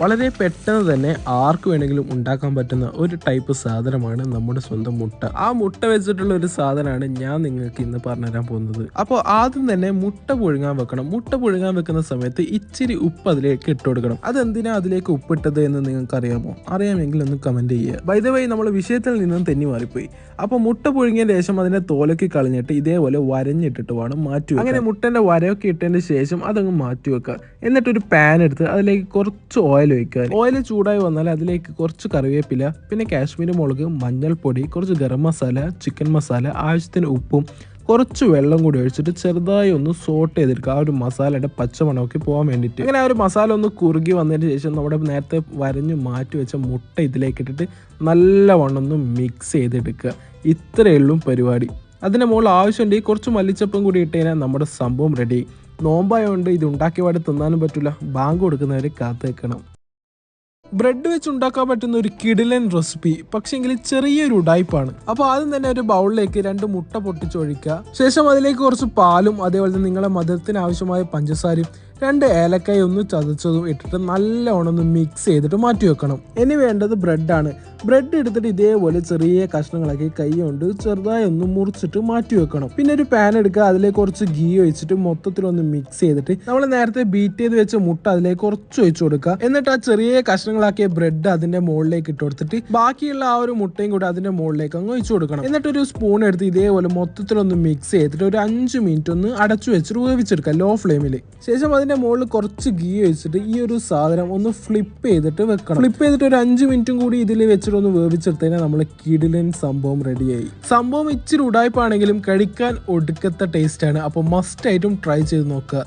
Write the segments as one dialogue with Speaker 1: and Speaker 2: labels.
Speaker 1: വളരെ പെട്ടെന്ന് തന്നെ ആർക്ക് വേണമെങ്കിലും ഉണ്ടാക്കാൻ പറ്റുന്ന ഒരു ടൈപ്പ് സാധനമാണ് നമ്മുടെ സ്വന്തം മുട്ട. ആ മുട്ട വെച്ചിട്ടുള്ള ഒരു സാധനമാണ് ഞാൻ നിങ്ങൾക്ക് ഇന്ന് പറഞ്ഞുതരാൻ പോകുന്നത്. അപ്പോൾ ആദ്യം തന്നെ മുട്ട പുഴുങ്ങാൻ വെക്കണം. മുട്ട പുഴുങ്ങാൻ വെക്കുന്ന സമയത്ത് ഇച്ചിരി ഉപ്പ് അതിലേക്ക് ഇട്ട് കൊടുക്കണം. അതെന്തിനാ അതിലേക്ക് ഉപ്പിട്ടത് എന്ന് നിങ്ങൾക്ക് അറിയാമോ അറിയാമെങ്കിൽ ഒന്ന് കമന്റ് ചെയ്യുക. ബൈ വൈ നമ്മൾ വിഷയത്തിൽ നിന്നും തെന്നി മാറിപ്പോയി. അപ്പോൾ മുട്ട പുഴുങ്ങിയ ശേഷം അതിനെ തോലൊക്കെ കളഞ്ഞിട്ട് ഇതേപോലെ വരഞ്ഞിട്ടിട്ട് വേണം മാറ്റി. അങ്ങനെ മുട്ടന്റെ വരയൊക്കെ ഇട്ടതിന് ശേഷം അതങ്ങ് മാറ്റി വെക്കുക. എന്നിട്ടൊരു പാൻ എടുത്ത് അതിലേക്ക് കുറച്ച് ഓയിൽ ഒഴിക്കുക ഓയിൽ ചൂടായി വന്നാൽ അതിലേക്ക് കുറച്ച് കറിവേപ്പില പിന്നെ കാശ്മീരി മുളക് മഞ്ഞൾപ്പൊടി കുറച്ച് ഗരം മസാല ചിക്കൻ മസാല ആവശ്യത്തിന് ഉപ്പും കുറച്ച് വെള്ളം കൂടി ഒഴിച്ചിട്ട് ചെറുതായി ഒന്ന് സോട്ട് ചെയ്തെടുക്കുക. ആ ഒരു മസാലയുടെ പച്ചമണമൊക്കെ പോകാൻ വേണ്ടിയിട്ട്. അങ്ങനെ ആ ഒരു മസാല ഒന്ന് കുറുകി വന്നതിന് ശേഷം നമ്മുടെ നേരത്തെ വരഞ്ഞ് മാറ്റി വെച്ച മുട്ട ഇതിലേക്ക് ഇട്ടിട്ട് നല്ലവണ്ണം ഒന്ന് മിക്സ് ചെയ്തെടുക്കുക. ഇത്രയേ ഉള്ളൂ പരിപാടി. അതിന്റെ മുകളിൽ ആവശ്യമുണ്ടെങ്കിൽ കുറച്ച് മല്ലിച്ചപ്പും കൂടി ഇട്ട് കഴിഞ്ഞാൽ നമ്മുടെ സംഭവം റെഡി നോമ്പായതുകൊണ്ട് ഇത് ഉണ്ടാക്കിയ പാട് തിന്നാനും പറ്റില്ല ബാങ്ക് കൊടുക്കുന്നവരെ കാത്തു വെക്കണം ബ്രെഡ് വെച്ച് ഉണ്ടാക്കാൻ പറ്റുന്ന ഒരു കിടിലൻ റെസിപ്പി പക്ഷെങ്കിൽ ചെറിയൊരു ഉടായ്പാണ്. അപ്പോൾ ആദ്യം തന്നെ ഒരു ബൗളിലേക്ക് രണ്ട് മുട്ട പൊട്ടിച്ചൊഴിക്കുക. ശേഷം അതിലേക്ക് കുറച്ച് പാലും അതേപോലെ തന്നെ നിങ്ങളുടെ മധുരത്തിന് ആവശ്യമായ പഞ്ചസാരയും രണ്ട് ഏലക്കായ ഒന്ന് ചതച്ചതും ഇട്ടിട്ട് നല്ലോണം ഒന്ന് മിക്സ് ചെയ്തിട്ട് മാറ്റി വെക്കണം. ഇനി വേണ്ടത് ബ്രെഡാണ് ബ്രെഡ് എടുത്തിട്ട് ഇതേപോലെ ചെറിയ കഷ്ണങ്ങളാക്കി കൈ കൊണ്ട് ചെറുതായി ഒന്ന് മുറിച്ചിട്ട് മാറ്റി വെക്കണം. പിന്നെ ഒരു പാൻ എടുക്കുക. അതിലേക്ക് കുറച്ച് ഗീ ഒഴിച്ചിട്ട് മൊത്തത്തിൽ ഒന്ന് മിക്സ് ചെയ്തിട്ട് നമ്മൾ നേരത്തെ ബീറ്റ് ചെയ്ത് വെച്ച മുട്ട അതിലേക്ക് കുറച്ച് ഒഴിച്ചു കൊടുക്കുക. എന്നിട്ട് ആ ചെറിയ കഷ്ണങ്ങളാക്കിയ ബ്രെഡ് അതിന്റെ മുകളിലേക്ക് ഇട്ട് കൊടുത്തിട്ട് ബാക്കിയുള്ള ആ ഒരു മുട്ടയും കൂടി അതിന്റെ മുകളിലേക്ക് അങ്ങ് ഒഴിച്ചു കൊടുക്കണം. എന്നിട്ട് ഒരു സ്പൂൺ എടുത്ത് ഇതേപോലെ മൊത്തത്തിൽ ഒന്ന് മിക്സ് ചെയ്തിട്ട് ഒരു അഞ്ച് മിനിറ്റ് ഒന്ന് അടച്ചു വെച്ചിട്ട് വേവിച്ചെടുക്കുക. ലോ. ഫ്ലെയിമിൽ ശേഷം അതിന്റെ മുകളിൽ കുറച്ച് ഗീ ഒഴിച്ചിട്ട് ഈ ഒരു സാധനം ഒന്ന് ഫ്ലിപ്പ് ചെയ്തിട്ട് വെക്കണം. ഫ്ലിപ്പ് ചെയ്തിട്ട് ഒരു അഞ്ച് മിനിറ്റും കൂടി ഇതിൽ വെച്ചിട്ട് ഒന്ന് വേവിച്ചെടുത്തതിനാൽ നമ്മൾ കിടിലൻ സംഭവം റെഡിയായി സംഭവം ഇച്ചിരി ഉടായ്പാണെങ്കിലും കഴിക്കാൻ ഒടുക്കത്തെ ടേസ്റ്റ് ആണ്. അപ്പോൾ മസ്റ്റ് ആയിട്ടും ട്രൈ ചെയ്ത് നോക്കുക.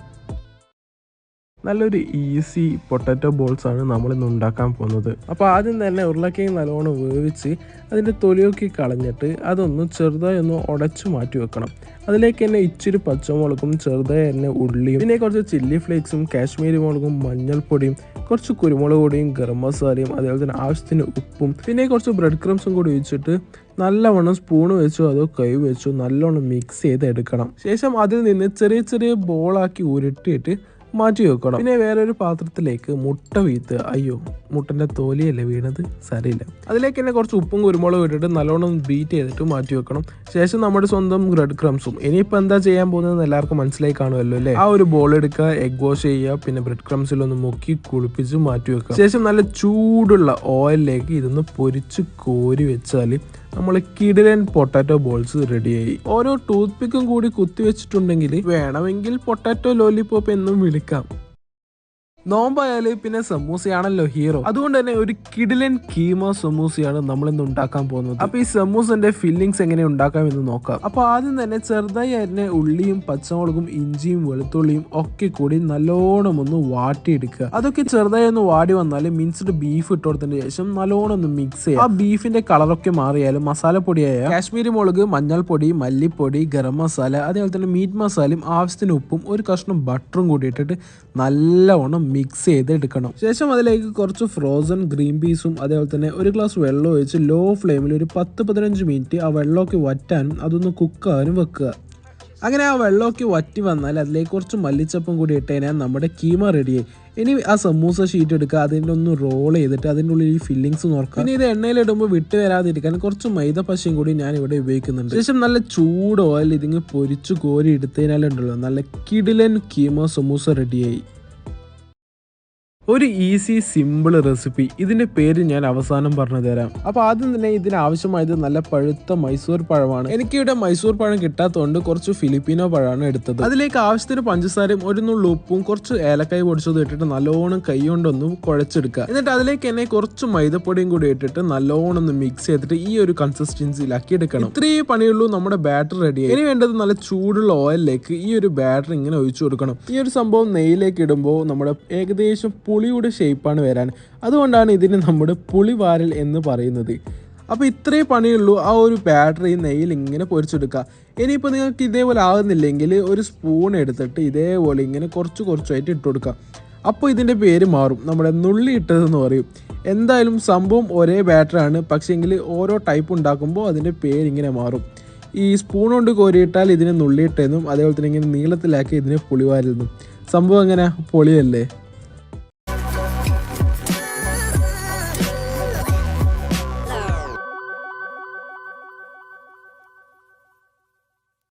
Speaker 1: നല്ലൊരു ഈസി പൊട്ടാറ്റോ ബോൾസ് ആണ് നമ്മൾ ഇന്ന് ഉണ്ടാക്കാൻ പോകുന്നത്. അപ്പോൾ ആദ്യം തന്നെ ഉരുളക്കിഴങ്ങ് നല്ലോണം വേവിച്ച് അതിന്റെ തൊലിയൊക്കെ കളഞ്ഞിട്ട് അതൊന്ന് ചെറുതായി ഒന്ന് ഉടച്ചു മാറ്റി വെക്കണം. അതിലേക്ക് തന്നെ ഇച്ചിരി പച്ചമുളകും ചെറുതായി തന്നെ ഉള്ളിയും പിന്നെ കുറച്ച് ചില്ലി ഫ്ലേക്സും കാശ്മീരി മുളകും മഞ്ഞൾപ്പൊടിയും കുറച്ച് കുരുമുളക് പൊടിയും ഗരം മസാലയും അതേപോലെ തന്നെ ആവശ്യത്തിന് ഉപ്പും പിന്നെ കുറച്ച് ബ്രെഡ് ക്രംസും കൂടി ഒഴിച്ചിട്ട് നല്ലവണ്ണം സ്പൂൺ വെച്ചോ അതോ കൈ വെച്ചോ നല്ലോണം മിക്സ് ചെയ്ത് എടുക്കണം ശേഷം അതിൽ നിന്ന് ചെറിയ ചെറിയ ബോളാക്കി ഉരുട്ടിയിട്ട് മാറ്റി വെക്കണം. പിന്നെ വേറൊരു പാത്രത്തിലേക്ക് മുട്ട വീത്ത് അയ്യോ മുട്ടന്റെ തോലിയല്ലേ വീണത്? സരിയില്ല. അതിലേക്ക് തന്നെ കുറച്ച് ഉപ്പും കുരുമുളകും ഇട്ടിട്ട് നല്ലോണം ബീറ്റ് ചെയ്തിട്ട് മാറ്റി വെക്കണം. ശേഷം നമ്മുടെ സ്വന്തം ബ്രെഡ് ക്രംസും ഇനിയിപ്പോൾ എന്താ ചെയ്യാൻ പോകുന്നത് എല്ലാവർക്കും മനസ്സിലായി കാണുമല്ലോ അല്ലേ? ആ ഒരു ബോൾ എടുക്കുക എഗ് വാഷ് ചെയ്യുക പിന്നെ ബ്രെഡ് ക്രംസിൽ ഒന്ന് മുക്കി കുളിപ്പിച്ച് മാറ്റി വെക്കുക. ശേഷം നല്ല ചൂടുള്ള ഓയിലിലേക്ക് ഇതൊന്ന് പൊരിച്ച് കോരി വെച്ചാൽ നമ്മൾ കിടിലൻ പൊട്ടാറ്റോ ബോൾസ് റെഡിയായി ഓരോ ടൂത്ത് പിക്കും കൂടി കുത്തിവെച്ചിട്ടുണ്ടെങ്കിൽ വേണമെങ്കിൽ പൊട്ടാറ്റോ ലോലിപോപ്പ് എന്നും വിളിക്കാം. നോമ്പായാൽ പിന്നെ സമൂസയാണല്ലോ ഹീറോ. അതുകൊണ്ട് തന്നെ ഒരു കിഡിലൻ കീമ സമൂസയാണ് നമ്മൾ ഇന്ന് ഉണ്ടാക്കാൻ പോകുന്നത്. അപ്പൊ ഈ സമൂസന്റെ ഫില്ലിങ്സ് എങ്ങനെ ഉണ്ടാക്കാം എന്ന് നോക്കാം. അപ്പൊ ആദ്യം തന്നെ ചെറുതായി അതിനെ ഉള്ളിയും പച്ചമുളകും ഇഞ്ചിയും വെളുത്തുള്ളിയും ഒക്കെ കൂടി നല്ലോണം ഒന്ന് വാട്ടിയെടുക്കുക. അതൊക്കെ ചെറുതായി ഒന്ന് വാടി വന്നാൽ മിൻസ്ഡ് ബീഫ് ഇട്ട് കൊടുത്തതിന് ശേഷം നല്ലോണം ഒന്ന് മിക്സ് ചെയ്യുക. ആ ബീഫിന്റെ കളറൊക്കെ മാറിയാലും മസാലപ്പൊടിയായ കാശ്മീരി മുളക് മഞ്ഞൾപ്പൊടി മല്ലിപ്പൊടി ഗരം മസാല അതേപോലെ തന്നെ മീറ്റ് മസാലയും ആവശ്യത്തിന് ഉപ്പും ഒരു കഷ്ണം ബട്ടറും കൂടി ഇട്ടിട്ട് നല്ലവണ്ണം മിക്സ് ചെയ്തെടുക്കണം. ശേഷം അതിലേക്ക് കുറച്ച് ഫ്രോസൺ ഗ്രീൻ പീസും അതേപോലെ തന്നെ ഒരു ഗ്ലാസ് വെള്ളം ഒഴിച്ച് ലോ ഫ്ലെയിമിൽ ഒരു പത്ത് പതിനഞ്ച് മിനിറ്റ് ആ വെള്ളമൊക്കെ വറ്റാനും അതൊന്ന് കുക്കാനും വെക്കുക. അങ്ങനെ ആ വെള്ളമൊക്കെ വറ്റി വന്നാൽ അതിലേക്ക് കുറച്ച് മല്ലിച്ചപ്പം കൂടി ഇട്ട് കഴിഞ്ഞാൽ നമ്മുടെ കീമ റെഡിയായി ഇനി ആ സമൂസ ഷീറ്റ് എടുക്കുക അതിന്റെ ഒന്ന് റോൾ ചെയ്തിട്ട് അതിന്റെ ഉള്ളിൽ ഈ ഫില്ലിങ്സ് നോക്കുക ഇനി ഇത് എണ്ണയിലിടുമ്പോൾ വിട്ട് വരാതിരിക്കാൻ കുറച്ച് മൈദ പശയും കൂടി ഞാൻ ഇവിടെ ഉപയോഗിക്കുന്നുണ്ട്. ശേഷം നല്ല ചൂട് ഓയിൽ ഇതിങ്ങ് പൊരിച്ചു കോരി എടുത്തതിനാലുണ്ടല്ലോ നല്ല കിടിലൻ കീമ സമൂസ റെഡിയായി ഒരു ഈസി സിമ്പിൾ റെസിപ്പി. ഇതിന്റെ പേര് ഞാൻ അവസാനം പറഞ്ഞു തരാം. അപ്പൊ ആദ്യം തന്നെ ഇതിന് ആവശ്യമായത് നല്ല പഴുത്ത മൈസൂർ പഴമാണ്. എനിക്ക് ഇവിടെ മൈസൂർ പഴം കിട്ടാത്തതുകൊണ്ട് കുറച്ച് ഫിലിപ്പീനോ പഴമാണ് എടുത്തത്. അതിലേക്ക് ആവശ്യത്തിന് പഞ്ചസാരയും ഒരു നുള്ളു ഉപ്പും കുറച്ച് ഏലക്കായ പൊടിച്ചതും ഇട്ടിട്ട് നല്ലോണം കൈ കൊണ്ടൊന്ന് കുഴച്ചെടുക്കുക. എന്നിട്ട് അതിലേക്ക് തന്നെ കുറച്ച് മൈദപ്പൊടിയും കൂടി ഇട്ടിട്ട് നല്ലോണം ഒന്ന് മിക്സ് ചെയ്തിട്ട് ഈ ഒരു കൺസിസ്റ്റൻസിയിലാക്കി എടുക്കണം. ഇത്രയേ പണിയുള്ളൂ നമ്മുടെ ബാറ്റർ റെഡി ഇനി വേണ്ടത് നല്ല ചൂടുള്ള ഓയിലിലേക്ക് ഈ ഒരു ബാറ്റർ ഇങ്ങനെ ഒഴിച്ചു കൊടുക്കണം. ഈ ഒരു സംഭവം നെയ്യിലേക്ക് ഇടുമ്പോൾ നമ്മുടെ ഏകദേശം പുളിയുടെ ഷേപ്പാണ് വരാൻ. അതുകൊണ്ടാണ് ഇതിന് നമ്മുടെ പുളിവാരൽ എന്ന് പറയുന്നത്. അപ്പോൾ ഇത്രേ പണിയുള്ളൂ. ആ ഒരു ബാറ്ററി നെയ്യിൽ ഇങ്ങനെ പൊരിച്ചെടുക്കുക. ഇനിയിപ്പോൾ നിങ്ങൾക്ക് ഇതേപോലെ ആകുന്നില്ലെങ്കിൽ ഒരു സ്പൂൺ എടുത്തിട്ട് ഇതേപോലെ ഇങ്ങനെ കുറച്ച് കുറച്ചായിട്ട് ഇട്ട് കൊടുക്കുക. അപ്പോൾ ഇതിന്റെ പേര് മാറും. നമ്മുടെ നുള്ളി ഇട്ടതെന്ന് പറയും. എന്തായാലും സംഭവം ഒരേ ബാറ്ററാണ് പക്ഷേങ്കിൽ ഓരോ ടൈപ്പ് ഉണ്ടാക്കുമ്പോൾ അതിന്റെ പേര് ഇങ്ങനെ മാറും. ഈ സ്പൂൺ കൊണ്ട് കോരിയിട്ടാൽ ഇതിനെ നുള്ളിയിട്ടെന്നും അതേപോലെ തന്നെ ഇങ്ങനെ നീളത്തിലാക്കി ഇതിനെ പുളിവാരുന്നു സംഭവം എങ്ങനെ പൊളിയല്ലേ?